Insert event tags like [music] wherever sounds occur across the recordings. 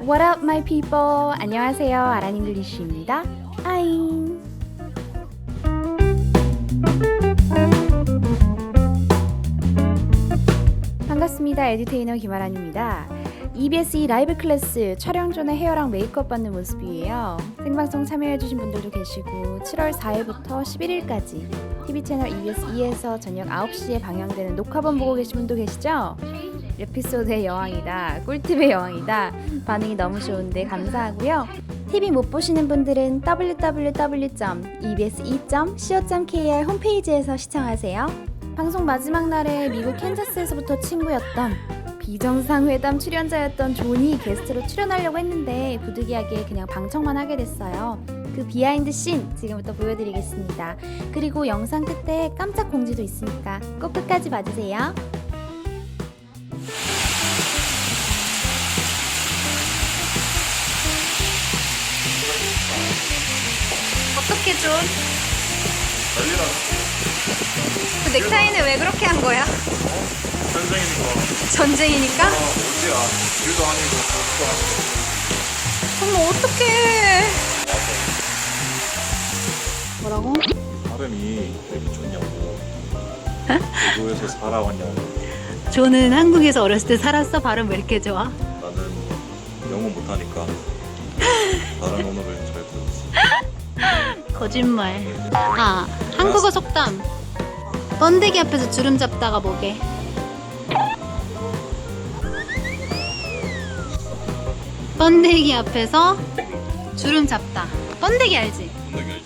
What up, my people? 안녕하세요. 아란 잉글리쉬입니다. 아잉. 반갑습니다. 에듀테이너 김아란입니다. EBS 라이브 클래스 촬영 전에 헤어랑 메이크업 받는 모습이에요. 생방송 참여해주신 분들도 계시고 7월 4일부터 11일까지 TV 채널 EBS 2에서 저녁 9시에 방영되는 녹화본 보고 계신 분도 계시죠? 에피소드의 여왕이다. 꿀팁의 여왕이다. 반응이 너무 좋은데 감사하고요. TV 못 보시는 분들은 www.ebs2.co.kr 홈페이지에서 시청하세요. 방송 마지막 날에 미국 캔자스에서부터 친구였던 비정상회담 출연자였던 존이 게스트로 출연하려고 했는데 부득이하게 그냥 방청만 하게 됐어요. 그 비하인드 씬 지금부터 보여드리겠습니다. 그리고 영상 끝에 깜짝 공지도 있으니까 꼭 끝까지 봐주세요. 어떻게 존? 그 넥타이는 왜 그렇게 한 거야? 전쟁이니까 전쟁이니까? 어, 어디야 일도 아니고 그것도 아니고 어머 어떡해 뭐라고? 발음이 왜 좋냐고 미국에서 살아왔냐고 저는 한국에서 어렸을 때 살았어 발음 왜 이렇게 좋아? 나는 영어 못하니까 [laughs] 다른 언어를 거짓말 아 한국어 속담 번데기 앞에서 주름 잡다가 뭐게? 번데기 앞에서 주름 잡다 번데기 알지? 번데기 알지?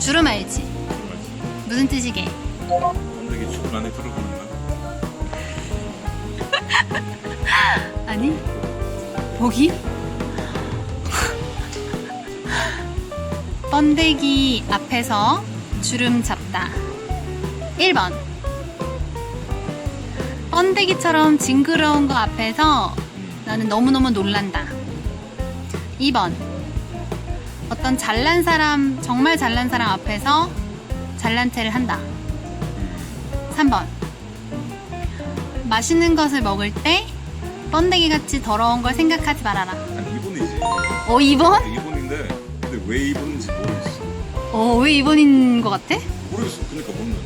주름 알지? 주름 알지? 무슨 뜻이게? 번데기 죽 안에 들어가는 거야? 아니 보기? 번데기 앞에서 주름 잡다. 1번. 번데기처럼 징그러운 거 앞에서 나는 너무너무 놀란다. 2번. 어떤 잘난 사람 정말 잘난 사람 앞에서 잘난 체를 한다. 3번. 맛있는 것을 먹을 때 번데기 같이 더러운 걸 생각하지 말아라. 아니 이분이지. 어 2번? 이분인데 근데 왜 이분인지 어 어왜 2번인 것 같아? 모르겠어 그러니까 모르는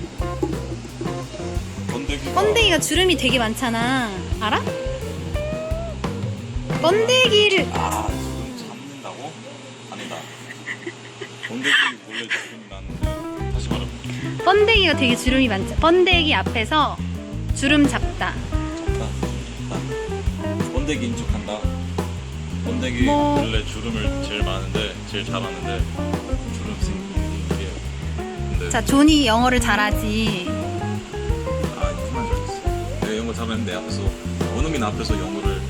번데기가 번데기가 주름이 되게 많잖아. 알아? 번데기를 아 지금 잡는다고? 아니다 번데기 원래 주름이 나는데 다시 말해봐 번데기가 되게 주름이 많죠. 번데기 앞에서 주름 잡다. 잡다 잡다 번데기인 척한다 번데기 뭐- 원래 주름을 제일 많은데 제일 잘하는데 주름 근데 자 존이 영어를 잘하지. 아 이만 잘했어 내가 영어 잘하는데 앞에서 원어민 앞에서 영어를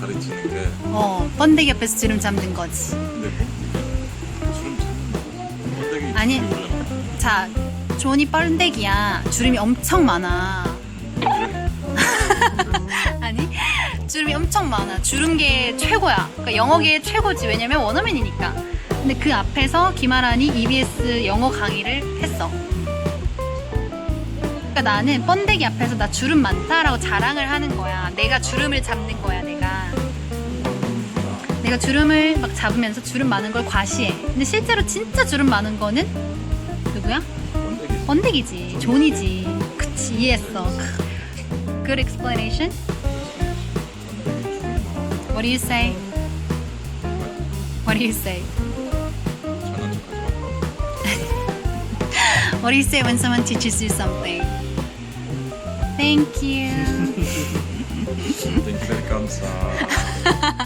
가르치는 게 어 번데기 앞에서 주름 잡는 거지. 근데 뭐 주름 잡는다고 번데기 아니. 주름이 원래 많아 자 존이 번데기야. 주름이 엄청 많아. [laughs] 아니 주름이 엄청 많아 주름계 최고야 그러니까 영어계 최고지 왜냐면 원어민이니까 근데 그 앞에서 김아란이 EBS 영어 강의를 했어. 그러니까 나는 번데기 앞에서 나 주름 많다라고 자랑을 하는 거야. 내가 주름을 잡는 거야 내가. 내가 주름을 막 잡으면서 주름 많은 걸 과시해. 근데 실제로 진짜 주름 많은 거는 누구야? 번데기 번데기지. 존이지. 그치 이해했어. Good explanation. What do you say? What do you say? What do you say when someone teaches you something? Thank you. [laughs] Thank you that [laughs]